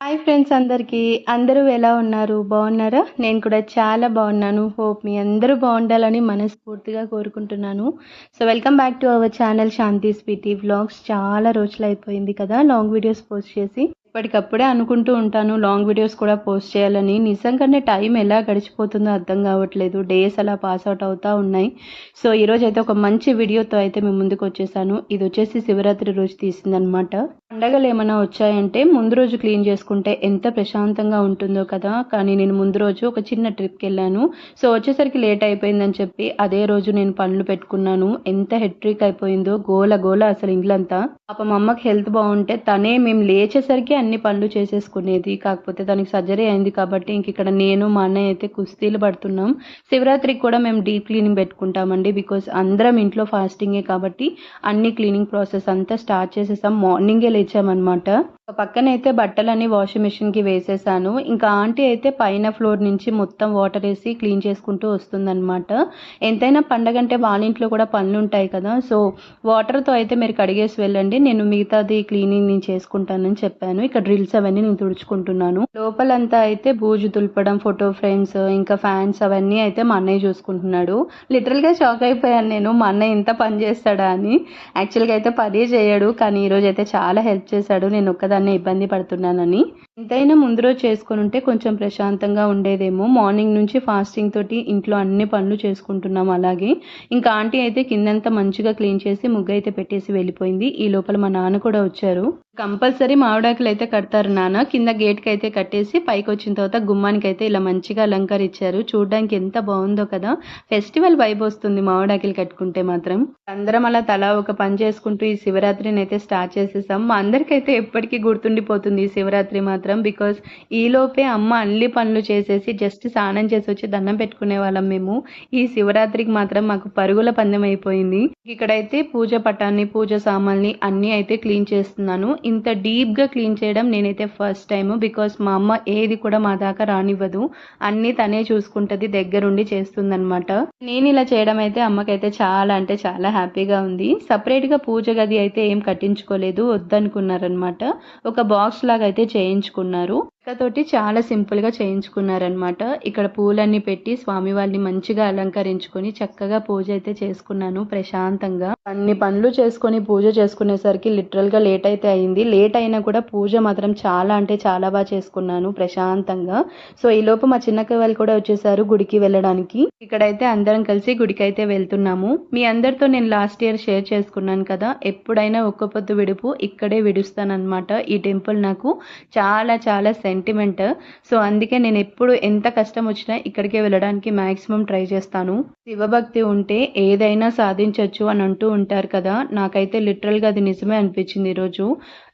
Hi friends అందరికీ. అందరూ ఎలా ఉన్నారు? బాగున్నారా? నేను కూడా చాలా బాగున్నాను. హోప్ మీ అందరూ బాగుండాలని మనస్ఫూర్తిగా కోరుకుంటున్నాను. So welcome back to our channel Shanti Sweety Vlogs చాలా రోజులు అయిపోయింది కదా లాంగ్ వీడియోస్ పోస్ట్ చేసి. ఇప్పటికప్పుడే అనుకుంటూ ఉంటాను లాంగ్ వీడియోస్ కూడా పోస్ట్ చేయాలని. నిజంగానే టైం ఎలా గడిచిపోతుందో అర్థం కావట్లేదు. డేస్ అలా పాస్ అవుట్ అవుతూ ఉన్నాయి. సో ఈరోజు అయితే ఒక మంచి వీడియోతో అయితే మేము ముందుకు వచ్చేసాను. ఇది వచ్చేసి శివరాత్రి రోజు తీసిందనమాట పండగలు ఏమైనా వచ్చాయంటే ముందు రోజు క్లీన్ చేసుకుంటే ఎంత ప్రశాంతంగా ఉంటుందో కదా. కానీ నేను ముందు రోజు ఒక చిన్న ట్రిప్కి వెళ్ళాను. సో వచ్చేసరికి లేట్ అయిపోయిందని చెప్పి అదే రోజు నేను పనులు పెట్టుకున్నాను. ఎంత హెట్రిక్ అయిపోయిందో గోల గోల అసలు ఇండ్లంతా. పాప మా అమ్మకి హెల్త్ బాగుంటే తనే మేము లేచేసరికి అన్ని పనులు చేసేసుకునేది. కాకపోతే దానికి సర్జరీ అయింది కాబట్టి ఇంక ఇక్కడ నేను మా అన్నయ్య అయితే కుస్తీలు పడుతున్నాం. శివరాత్రికి కూడా మేము డీప్ క్లీనింగ్ పెట్టుకుంటామండి బికాస్ అందరం ఇంట్లో ఫాస్టింగే కాబట్టి అన్ని క్లీనింగ్ ప్రాసెస్ అంతా స్టార్ట్ చేసేసాం. మార్నింగే లేచామన్నమాట. పక్కన అయితే బట్టలన్నీ వాషింగ్ మిషన్కి వేసేసాను. ఇంకా ఆంటీ అయితే పైన ఫ్లోర్ నుంచి మొత్తం వాటర్ వేసి క్లీన్ చేసుకుంటూ వస్తుందన్నమాట. ఎంతైనా పండగ అంటే వాళ్ళ ఇంట్లో కూడా పనులు ఉంటాయి కదా. సో వాటర్తో అయితే మీరు కడిగేసి వెళ్ళండి. నేను మిగతాది క్లీనింగ్ నేను చేసుకుంటానని చెప్పాను. ఇక డ్రిల్స్ అవన్నీ నేను తుడుచుకుంటున్నాను. లోపలంతా అయితే బూజు దులపడం ఫోటో ఫ్రేమ్స్ ఇంకా ఫ్యాన్స్ అవన్నీ అయితే మా అన్నయ్య చూసుకుంటున్నాడు. లిటరల్గా షాక్ అయిపోయాను నేను మా అన్నయ్య ఇంత పని చేస్తాడా అని. యాక్చువల్గా అయితే పనే చేయడు కానీ ఈ రోజు అయితే చాలా హెల్ప్ చేశాడు. నేను ఒక్కదాన్ని ఇబ్బంది పడుతున్నానని. ఎంతైనా ముందు రోజు చేసుకుని ఉంటే కొంచెం ప్రశాంతంగా ఉండేదేమో. మార్నింగ్ నుంచి ఫాస్టింగ్ తోటి ఇంట్లో అన్ని పనులు చేసుకుంటున్నాం అలాగే. ఇంకా ఆంటీ అయితే కిందంతా మంచిగా క్లీన్ చేసి ముగ్గు అయితే పెట్టేసి వెళ్ళిపోయింది. ఈ లోపల మా నాన్న కూడా వచ్చారు. కంపల్సరీ మామిడాకులు అయితే కడతారు నాన్న. కింద గేట్కి అయితే కట్టేసి పైకి వచ్చిన తర్వాత గుమ్మానికి అయితే ఇలా మంచిగా అలంకరించారు. చూడడానికి ఎంత బాగుందో కదా. ఫెస్టివల్ వైబ్ వస్తుంది మామిడాకులు కట్టుకుంటే మాత్రం. అందరం అలా తలా ఒక పని చేసుకుంటూ ఈ శివరాత్రిని అయితే స్టార్ట్ చేసేసాం. మా అందరికైతే ఎప్పటికీ గుర్తుండిపోతుంది ఈ శివరాత్రి మాత్రం. బికాస్ ఈలోపే అమ్మ అన్ని పనులు చేసేసి జస్ట్ స్నానం చేసి వచ్చి దండం పెట్టుకునే వాళ్ళం మేము. ఈ శివరాత్రికి మాత్రం మాకు పరుగుల పందెం అయిపోయింది. ఇక్కడైతే పూజ పటాన్ని పూజ సామాన్ని అన్ని అయితే క్లీన్ చేస్తున్నాను. ఇంత డీప్గా క్లీన్ చేయడం నేనైతే ఫస్ట్ టైం బికాస్ మా అమ్మ ఏది కూడా మా దాకా రానివ్వదు. అన్ని తనే చూసుకుంటది దగ్గరుండి చేస్తుందన్నమాట. నేను ఇలా చేయడం అయితే అమ్మకైతే చాలా అంటే చాలా హ్యాపీగా ఉంది. సపరేట్గా పూజ గది అయితే ఏం కట్టించుకోలేదు వద్దనుకున్నారనమాట ఒక బాక్స్ లాగా అయితే చేయించుకున్నారు. తోటి చాలా సింపుల్గా చేయించుకున్నారనమాట ఇక్కడ పూలన్నీ పెట్టి స్వామి వారిని మంచిగా అలంకరించుకొని చక్కగా పూజ అయితే చేసుకున్నాను ప్రశాంతంగా. అన్ని పనులు చేసుకొని పూజ చేసుకునేసరికి లిటరల్గా లేట్ అయితే అయింది. లేట్ అయినా కూడా పూజ మాత్రం చాలా అంటే చాలా బాగా చేసుకున్నాను ప్రశాంతంగా. సో ఈ లోపు మా చిన్నక్క వాళ్ళు కూడా వచ్చేసారు గుడికి వెళ్ళడానికి. ఇక్కడైతే అందరం కలిసి గుడికి అయితే వెళ్తున్నాము. మీ అందరితో నేను లాస్ట్ ఇయర్ షేర్ చేసుకున్నాను కదా. ఎప్పుడైనా ఒక్క పొద్దు విడుపు ఇక్కడే విడుస్తానన్నమాట. ఈ టెంపుల్ నాకు చాలా చాలా సెంటిమెంట్ సో అందుకే నేను ఎప్పుడు ఎంత కష్టం వచ్చినా ఇక్కడికే వెళ్ళడానికి మాక్సిమం ట్రై చేస్తాను. శివభక్తి ఉంటే ఏదైనా సాధించవచ్చు అని అంటూ ఉంటారు కదా. నాకైతే లిటరల్గా అది నిజమే అనిపించింది ఈరోజు.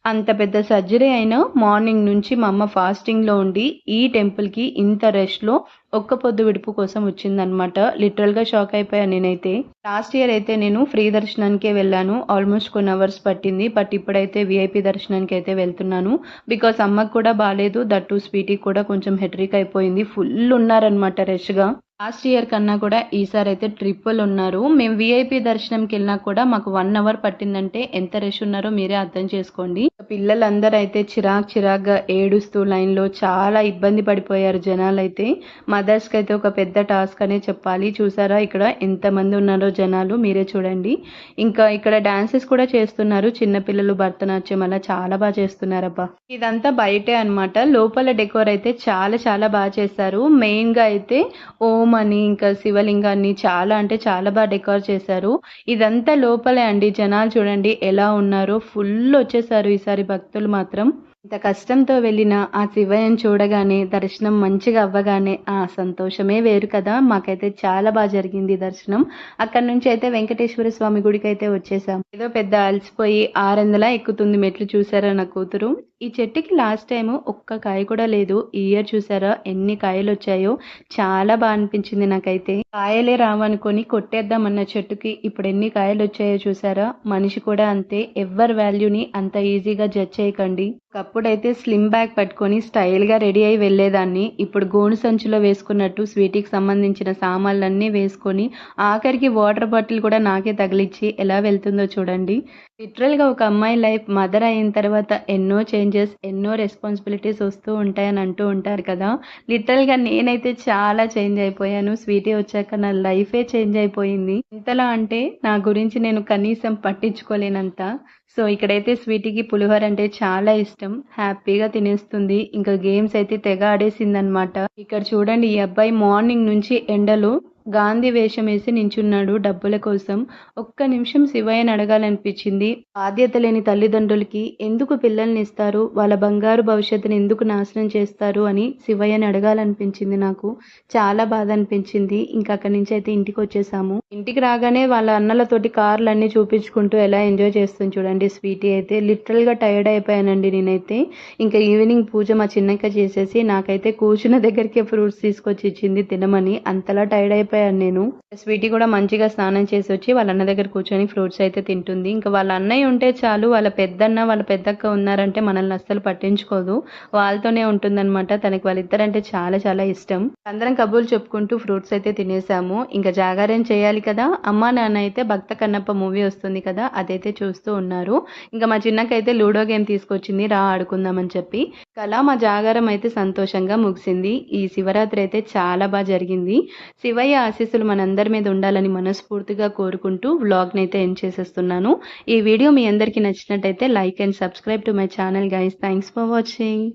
అంత పెద్ద సర్జరీ అయినా మార్నింగ్ నుంచి మా అమ్మ ఫాస్టింగ్లో ఉండి ఈ టెంపుల్కి ఇంత రెస్ట్లో ఒక్క పొద్దు విడుపు కోసం వచ్చిందనమాట లిటరల్గా షాక్ అయిపోయాను నేనైతే. లాస్ట్ ఇయర్ అయితే నేను ఫ్రీ దర్శనానికే వెళ్ళాను. ఆల్మోస్ట్ కొన్ని అవర్స్ పట్టింది. బట్ ఇప్పుడైతే విఐపి దర్శనానికి అయితే వెళ్తున్నాను. బికాస్ అమ్మకు కూడా బాగాలేదు దట్టు స్వీటీకి కూడా కొంచెం హెట్రిక్ అయిపోయింది. ఫుల్ ఉన్నారనమాట రష్గా లాస్ట్ ఇయర్ కన్నా కూడా ఈసారి అయితే ట్రిపుల్ ఉన్నారు. మేము విఐపి దర్శనంకి వెళ్ళినా కూడా మాకు వన్ అవర్ పట్టిందంటే ఎంత రష్ ఉన్నారో మీరే అర్థం చేసుకోండి. పిల్లలందరూ అయితే చిరాక్ చిరాక్గా ఏడుస్తూ లైన్లో చాలా ఇబ్బంది పడిపోయారు జనాలు అయితే మదర్స్కి అయితే ఒక పెద్ద టాస్క్ అనే చెప్పాలి. చూసారా ఇక్కడ ఎంతమంది ఉన్నారో జనాలు మీరే చూడండి. ఇంకా ఇక్కడ డాన్సెస్ కూడా చేస్తున్నారు. చిన్నపిల్లలు భరతనాట్యం అలా చాలా బాగా చేస్తున్నారబ్బా. ఇదంతా బయటే అన్నమాట. లోపల డెకోర్ అయితే చాలా చాలా బాగా చేశారు. మెయిన్గా అయితే ఓం అని ఇంకా శివలింగాన్ని చాలా అంటే చాలా బాగా డెకోర్ చేశారు. ఇదంతా లోపలే అండి జనాలు చూడండి ఎలా ఉన్నారో. ఫుల్ వచ్చేసారు ఈసారి భక్తులు మాత్రం. ఇంత కష్టంతో వెళ్ళిన ఆ శివయ్యను చూడగానే దర్శనం మంచిగా అవ్వగానే ఆ సంతోషమే వేరు కదా. మాకైతే చాలా బాగా జరిగింది దర్శనం. అక్కడ నుంచి అయితే వెంకటేశ్వర స్వామి గుడికి అయితే వచ్చేసాం. ఏదో పెద్ద అలసిపోయి ఆరందలా ఎక్కుతుంది మెట్లు చూసారా నా కూతురు? ఈ చెట్టుకి లాస్ట్ టైం ఒక్క కాయ కూడా లేదు. ఈ ఇయర్ చూసారా? ఎన్ని కాయలు వచ్చాయో? చాలా బాగా అనిపించింది నాకైతే. కాయలే రావనుకొని కొట్టేద్దామన్న చెట్టుకి ఇప్పుడు ఎన్ని కాయలు వచ్చాయో చూసారా? మనిషి కూడా అంతే. ఎవరి వాల్యూని అంత ఈజీగా జడ్జ్ చేయకండి. ఒకప్పుడైతే స్లిమ్ బ్యాగ్ పట్టుకొని స్టైల్గా రెడీ అయి వెళ్ళేదాన్ని. ఇప్పుడు గోను సంచిలో వేసుకున్నట్టు స్వీట్కి సంబంధించిన సామాన్లన్నీ వేసుకొని ఆఖరికి వాటర్ బాటిల్ కూడా నాకే తగిలిచ్చి ఎలా వెళ్తుందో చూడండి. లిటరల్గా ఒక అమ్మాయి లైఫ్ మదర్ అయిన తర్వాత ఎన్నో చేంజెస్ ఎన్నో రెస్పాన్సిబిలిటీస్ వస్తూ ఉంటాయని అంటూ ఉంటారు కదా. లిటరల్గా నేనైతే చాలా చేంజ్ అయిపోయాను. స్వీటీ వచ్చాక నా లైఫే చేంజ్ అయిపోయింది. ఇంతలా అంటే నా గురించి నేను కనీసం పట్టించుకోలేనంత. సో ఇక్కడైతే స్వీటీకి పులిహోర అంటే చాలా ఇష్టం. హ్యాపీగా తినేస్తుంది. ఇంకా గేమ్స్ అయితే తెగ ఆడేసిందనమాట. ఇక్కడ చూడండి ఈ అబ్బాయి మార్నింగ్ నుంచి ఎండలు గాంధీ వేషం వేసి నించున్నాడు డబ్బుల కోసం. ఒక్క నిమిషం శివయ్యని అడగాలనిపించింది. బాధ్యత లేని తల్లిదండ్రులకి ఎందుకు పిల్లల్ని ఇస్తారు? వాళ్ళ బంగారు భవిష్యత్తుని ఎందుకు నాశనం చేస్తారు అని శివయ్యని అడగాలనిపించింది నాకు. చాలా బాధ అనిపించింది. ఇంకా అక్కడి నుంచి అయితే ఇంటికి వచ్చేసాము. ఇంటికి రాగానే వాళ్ళ అన్నలతోటి కార్లు అన్ని చూపించుకుంటూ ఎలా ఎంజాయ్ చేస్తుంది చూడండి స్వీటీ అయితే. లిటరల్గా టైర్డ్ అయిపోయానండి నేనైతే. ఇంకా ఈవినింగ్ పూజ మా చిన్నక్క చేసేసి నాకైతే కూర్చున్న దగ్గరికి ఫ్రూట్స్ తీసుకొచ్చి ఇచ్చింది తినమని. అంతలా టైర్డ్ అయిపోయి అయిపోయాను నేను. స్వీటీ కూడా మంచిగా స్నానం చేసి వచ్చి వాళ్ళ అన్న దగ్గర కూర్చొని ఫ్రూట్స్ అయితే తింటుంది. ఇంకా వాళ్ళ అన్నయ్య ఉంటే చాలు వాళ్ళ పెద్దన్న వాళ్ళ పెద్దక్క ఉన్నారంటే మనల్ని అస్సలు పట్టించుకోదు. వాళ్ళతోనే ఉంటుందన్నమాట. తనకి వాళ్ళిద్దరంటే చాలా చాలా ఇష్టం. అందరం కబుర్లు చెప్పుకుంటూ ఫ్రూట్స్ అయితే తినేసాము. ఇంకా జాగారం చేయాలి కదా. అమ్మ నాన్న అయితే భక్త కన్నప్ప మూవీ వస్తుంది కదా అదైతే చూస్తూ ఉన్నారు. ఇంకా మా చిన్నకైతే లూడో గేమ్ తీసుకొచ్చింది రా ఆడుకుందామని చెప్పి. కళ మా జాగారం అయితే సంతోషంగా ముగిసింది. ఈ శివరాత్రి అయితే చాలా బాగా జరిగింది. శివయ్య ఆశీస్సులు మనందరి మీద ఉండాలని మనస్ఫూర్తిగా కోరుకుంటూ వ్లాగ్ని అయితే ఎండ్ చేసేస్తున్నాను. ఈ వీడియో మీ అందరికీ నచ్చినట్టయితే like and subscribe to my channel guys thanks for watching